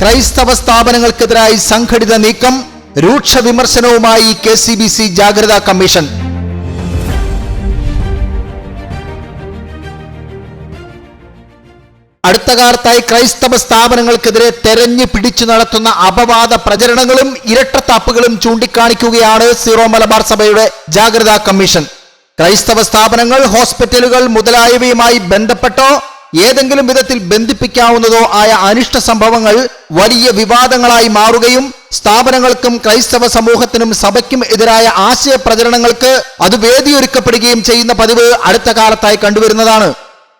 ക്രൈസ്തവ സ്ഥാപനങ്ങൾക്കെതിരായി സംഘടിത നീക്കം രൂക്ഷ വിമർശനവുമായി കെ സി ബി സി ജാഗ്രതാ കമ്മീഷൻ. അടുത്ത കാലത്തായി ക്രൈസ്തവ സ്ഥാപനങ്ങൾക്കെതിരെ തെരഞ്ഞു പിടിച്ചു നടത്തുന്ന അപവാദ പ്രചരണങ്ങളും ഇരട്ടത്താപ്പുകളും ചൂണ്ടിക്കാണിക്കുകയാണ് സീറോ മലബാർ സഭയുടെ ജാഗ്രതാ കമ്മീഷൻ. ക്രൈസ്തവ സ്ഥാപനങ്ങൾ ഹോസ്പിറ്റലുകൾ മുതലായവയുമായി ബന്ധപ്പെട്ടോ ഏതെങ്കിലും വിധത്തിൽ ബന്ധിപ്പിക്കാവുന്നതോ ആയ അനിഷ്ട സംഭവങ്ങൾ വലിയ വിവാദങ്ങളായി മാറുകയും സ്ഥാപനങ്ങൾക്കും ക്രൈസ്തവ സമൂഹത്തിനും സഭയ്ക്കും എതിരായ ആശയ പ്രചരണങ്ങൾക്ക് അത് വേദിയൊരുക്കപ്പെടുകയും ചെയ്യുന്ന പതിവ് അടുത്ത കാലത്തായി കണ്ടുവരുന്നതാണ്.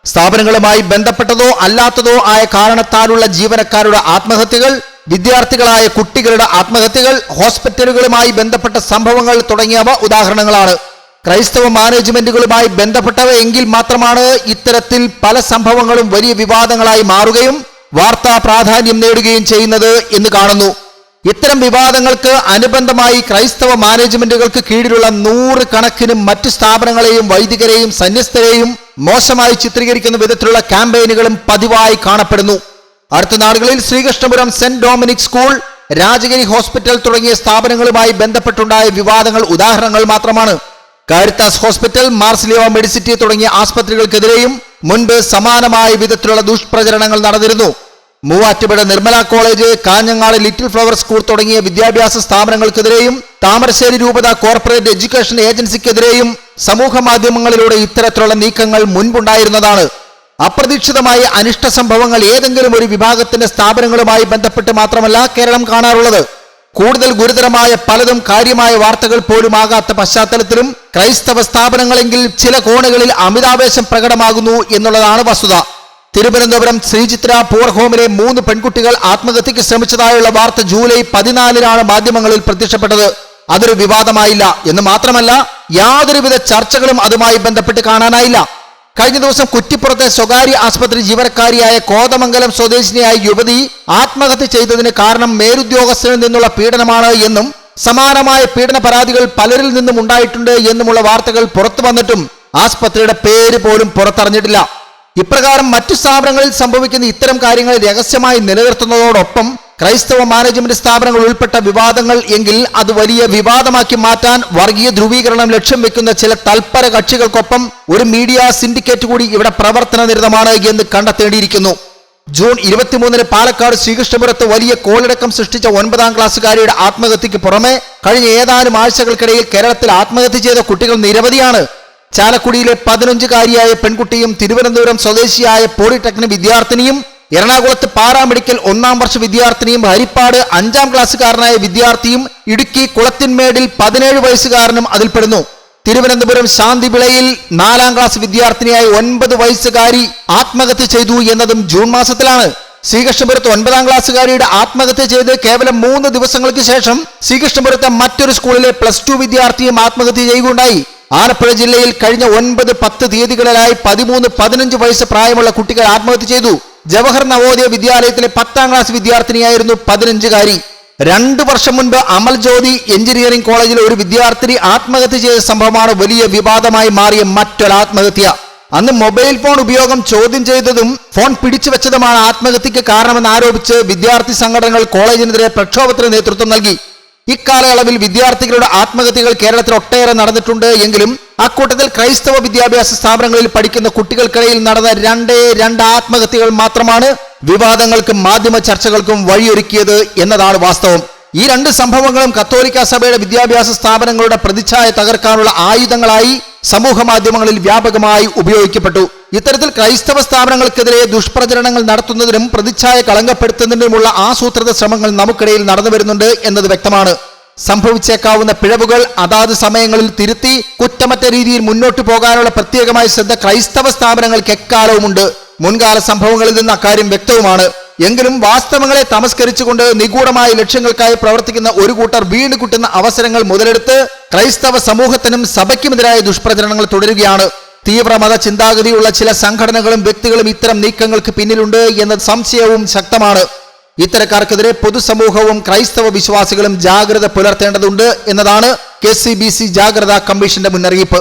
സ്ഥാപനങ്ങളുമായി ബന്ധപ്പെട്ടതോ അല്ലാത്തതോ ആയ കാരണത്താലുള്ള ജീവനക്കാരുടെ ആത്മഹത്യകൾ വിദ്യാർത്ഥികളായ കുട്ടികളുടെ ആത്മഹത്യകൾ ഹോസ്പിറ്റലുകളുമായി ബന്ധപ്പെട്ട സംഭവങ്ങൾ തുടങ്ങിയവ ഉദാഹരണങ്ങളാണ്. ക്രൈസ്തവ മാനേജ്മെന്റുകളുമായി ബന്ധപ്പെട്ടവ എങ്കിൽ മാത്രമാണ് ഇത്തരത്തിൽ പല സംഭവങ്ങളും വലിയ വിവാദങ്ങളായി മാറുകയും വാർത്താ പ്രാധാന്യം നേടുകയും ചെയ്യുന്നത് എന്ന് കാണുന്നു. ഇത്തരം വിവാദങ്ങൾക്ക് അനുബന്ധമായി ക്രൈസ്തവ മാനേജ്മെന്റുകൾക്ക് കീഴിലുള്ള നൂറ് കണക്കിന് മറ്റു സ്ഥാപനങ്ങളെയും വൈദികരെയും സന്യസ്തരെയും മോശമായി ചിത്രീകരിക്കുന്ന വിധത്തിലുള്ള ക്യാമ്പയിനുകളും പതിവായി കാണപ്പെടുന്നു. അടുത്ത നാളുകളിൽ Sreekrishnapuram Saint Dominic school Rajagiri hospital തുടങ്ങിയ സ്ഥാപനങ്ങളുമായി ബന്ധപ്പെട്ടുണ്ടായ വിവാദങ്ങൾ ഉദാഹരണങ്ങൾ മാത്രമാണ് Caritas hospital Mars Leo Medicity തുടങ്ങിയ ആസ്പത്രികൾക്കെതിരെയും മുൻപ് സമാനമായ വിധത്തിലുള്ള ദുഷ്പ്രചരണങ്ങൾ നടന്നിരുന്നു. Muvattupuzha Nirmala college Kanhangad little flower school തുടങ്ങിയ വിദ്യാഭ്യാസ സ്ഥാപനങ്ങൾക്കെതിരെയും താമരശ്ശേരി രൂപത കോർപ്പറേറ്റ് എഡ്യൂക്കേഷൻ ഏജൻസിക്കെതിരെയും സമൂഹ മാധ്യമങ്ങളിലൂടെ ഇത്തരത്തിലുള്ള നീക്കങ്ങൾ മുൻപുണ്ടായിരുന്നതാണ്. അപ്രതീക്ഷിതമായ അനിഷ്ട സംഭവങ്ങൾ ഏതെങ്കിലും ഒരു വിഭാഗത്തിന്റെ സ്ഥാപനങ്ങളുമായി ബന്ധപ്പെട്ട് മാത്രമല്ല കേരളം കാണാറുള്ളത്. കൂടുതൽ ഗുരുതരമായ പലതും കാര്യമായ വാർത്തകൾ പോലും ആകാത്ത പശ്ചാത്തലത്തിലും ക്രൈസ്തവ സ്ഥാപനങ്ങളെങ്കിൽ ചില കോണുകളിൽ അമിതാവേശം പ്രകടമാകുന്നു എന്നുള്ളതാണ് വസ്തുത. തിരുവനന്തപുരം ശ്രീചിത്ര പൂർ ഹോമിലെ മൂന്ന് പെൺകുട്ടികൾ ആത്മഹത്യക്ക് ശ്രമിച്ചതായുള്ള വാർത്ത ജൂലൈ പതിനാലിനാണ് മാധ്യമങ്ങളിൽ പ്രത്യക്ഷപ്പെട്ടത്. അതൊരു വിവാദമായില്ല എന്ന് മാത്രമല്ല യാതൊരുവിധ ചർച്ചകളും അതുമായി ബന്ധപ്പെട്ട് കാണാനായില്ല. കഴിഞ്ഞ ദിവസം കുറ്റിപ്പുറത്തെ സ്വകാര്യ ആസ്പത്രി ജീവനക്കാരിയായ കോതമംഗലം സ്വദേശിനിയായ യുവതി ആത്മഹത്യ ചെയ്തതിന് കാരണം മേലുദ്യോഗസ്ഥനിൽ നിന്നുള്ള പീഡനമാണ് എന്നും സമാനമായ പീഡന പരാതികൾ പലരിൽ നിന്നും ഉണ്ടായിട്ടുണ്ട് എന്നുമുള്ള വാർത്തകൾ പുറത്തു വന്നിട്ടും ആസ്പത്രിയുടെ പേര് പോലും പുറത്തറിഞ്ഞിട്ടില്ല. ഇപ്രകാരം മറ്റു സ്ഥാപനങ്ങളിൽ സംഭവിക്കുന്ന ഇത്തരം കാര്യങ്ങൾ രഹസ്യമായി നിലനിർത്തുന്നതോടൊപ്പം ക്രൈസ്തവ മാനേജ്മെന്റ് സ്ഥാപനങ്ങൾ ഉൾപ്പെട്ട വിവാദങ്ങൾ എങ്കിൽ അത് വലിയ വിവാദമാക്കി മാറ്റാൻ വർഗീയ ധ്രുവീകരണം ലക്ഷ്യം വെക്കുന്ന ചില തൽപര കക്ഷികൾക്കൊപ്പം ഒരു മീഡിയ സിൻഡിക്കേറ്റ് കൂടി ഇവിടെ പ്രവർത്തന നിരതമാണ് എന്ന് കണ്ടെത്തേണ്ടിയിരിക്കുന്നു. ജൂൺ ഇരുപത്തിമൂന്നിന് പാലക്കാട് ശ്രീകൃഷ്ണപുരത്ത് വലിയ കോളിടക്കം സൃഷ്ടിച്ച ഒൻപതാം ക്ലാസ്സുകാരിയുടെ ആത്മഹത്യക്ക് പുറമെ കഴിഞ്ഞ ഏതാനും ആഴ്ചകൾക്കിടയിൽ കേരളത്തിൽ ആത്മഹത്യ ചെയ്ത കുട്ടികൾ നിരവധിയാണ്. ചാലക്കുടിയിലെ പതിനഞ്ചുകാരിയായ പെൺകുട്ടിയും തിരുവനന്തപുരം സ്വദേശിയായ പോളിടെക്നിക് വിദ്യാർത്ഥിനിയും എറണാകുളത്ത് പാരാമെഡിക്കൽ ഒന്നാം വർഷ വിദ്യാർത്ഥിനിയും ഹരിപ്പാട് അഞ്ചാം ക്ലാസ്സുകാരനായ വിദ്യാർത്ഥിയും ഇടുക്കി കുളത്തിൻമേടിൽ പതിനേഴ് വയസ്സുകാരനും അതിൽപ്പെടുന്നു. തിരുവനന്തപുരം ശാന്തിവിളയിൽ നാലാം ക്ലാസ് വിദ്യാർത്ഥിനിയായ ഒൻപത് വയസ്സുകാരി ആത്മഹത്യ ചെയ്തു എന്നതും ജൂൺ മാസത്തിലാണ്. ശ്രീകൃഷ്ണപുരത്ത് ഒൻപതാം ക്ലാസ്സുകാരിയുടെ ആത്മഹത്യ ചെയ്ത് കേവലം മൂന്ന് ദിവസങ്ങൾക്ക് ശേഷം ശ്രീകൃഷ്ണപുരത്തെ മറ്റൊരു സ്കൂളിലെ പ്ലസ് ടു വിദ്യാർത്ഥിയും ആത്മഹത്യ ചെയ്യുകയുണ്ടായി. ആലപ്പുഴ ജില്ലയിൽ കഴിഞ്ഞ ഒൻപത് പത്ത് തീയതികളിലായി പതിമൂന്ന് പതിനഞ്ച് വയസ്സ് പ്രായമുള്ള കുട്ടികൾ ആത്മഹത്യ ചെയ്തു. ജവഹർ നവോദയ വിദ്യാലയത്തിലെ പത്താം ക്ലാസ് വിദ്യാർത്ഥിനിയായിരുന്നു പതിനഞ്ചുകാരി. രണ്ടു വർഷം മുൻപ് അമൽ ജ്യോതി എഞ്ചിനീയറിംഗ് കോളേജിലെ ഒരു വിദ്യാർത്ഥിനി ആത്മഹത്യ ചെയ്ത സംഭവമാണ് വലിയ വിവാദമായി മാറിയ മറ്റൊരു ആത്മഹത്യ. അന്ന് മൊബൈൽ ഫോൺ ഉപയോഗം ചോദ്യം ചെയ്തതും ഫോൺ പിടിച്ചു വെച്ചതുമാണ് ആത്മഹത്യക്ക് കാരണമെന്ന് ആരോപിച്ച് വിദ്യാർത്ഥി സംഘടനകൾ കോളേജിനെതിരെ പ്രക്ഷോഭത്തിന് നേതൃത്വം നൽകി. ഇക്കാലയളവിൽ വിദ്യാർത്ഥികളുടെ ആത്മഹത്യകൾ കേരളത്തിൽ ഒട്ടേറെ നടന്നിട്ടുണ്ട് എങ്കിലും അക്കൂട്ടത്തിൽ ക്രൈസ്തവ വിദ്യാഭ്യാസ സ്ഥാപനങ്ങളിൽ പഠിക്കുന്ന കുട്ടികൾക്കിടയിൽ നടന്ന രണ്ടേ രണ്ട് ആത്മഹത്യകൾ മാത്രമാണ് വിവാദങ്ങൾക്കും മാധ്യമ ചർച്ചകൾക്കും വഴിയൊരുക്കിയത് എന്നതാണ് വാസ്തവം. ഈ രണ്ട് സംഭവങ്ങളും കത്തോലിക്ക സഭയുടെ വിദ്യാഭ്യാസ സ്ഥാപനങ്ങളുടെ പ്രതിച്ഛായ തകർക്കാനുള്ള ആയുധങ്ങളായി സമൂഹ മാധ്യമങ്ങളിൽ വ്യാപകമായി ഉപയോഗിക്കപ്പെട്ടു. ഇത്തരത്തിൽ ക്രൈസ്തവ സ്ഥാപനങ്ങൾക്കെതിരെ ദുഷ്പ്രചരണങ്ങൾ നടത്തുന്നതിനും പ്രതിച്ഛായ കളങ്കപ്പെടുത്തുന്നതിനുമുള്ള ആസൂത്രിത ശ്രമങ്ങൾ നമുക്കിടയിൽ നടന്നു വരുന്നുണ്ട് എന്നത് വ്യക്തമാണ്. സംഭവിച്ചേക്കാവുന്ന പിഴവുകൾ അതാത് സമയങ്ങളിൽ തിരുത്തി കുറ്റമറ്റ രീതിയിൽ മുന്നോട്ടു പോകാനുള്ള പ്രത്യേകമായ ശ്രദ്ധ ക്രൈസ്തവ സ്ഥാപനങ്ങൾക്ക് എക്കാലവുമുണ്ട്. മുൻകാല സംഭവങ്ങളിൽ നിന്ന് അക്കാര്യം വ്യക്തവുമാണ്. എങ്കിലും വാസ്തവങ്ങളെ തമസ്കരിച്ചുകൊണ്ട് നിഗൂഢമായ ലക്ഷ്യങ്ങൾക്കായി പ്രവർത്തിക്കുന്ന ഒരു കൂട്ടർ വീണ് കുട്ടുന്ന അവസരങ്ങൾ മുതലെടുത്ത് ക്രൈസ്തവ സമൂഹത്തിനും സഭയ്ക്കുമെതിരായ ദുഷ്പ്രചരണങ്ങൾ തുടരുകയാണ്. തീവ്രമത ചിന്താഗതിയുള്ള ചില സംഘടനകളും വ്യക്തികളും ഇത്തരം നീക്കങ്ങൾക്ക് പിന്നിലുണ്ട് എന്ന സംശയവും ശക്തമാണ്. ഇത്തരക്കാർക്കെതിരെ പൊതുസമൂഹവും ക്രൈസ്തവ വിശ്വാസികളും ജാഗ്രത പുലർത്തേണ്ടതുണ്ട് എന്നതാണ് കെ ജാഗ്രതാ കമ്മീഷന്റെ മുന്നറിയിപ്പ്.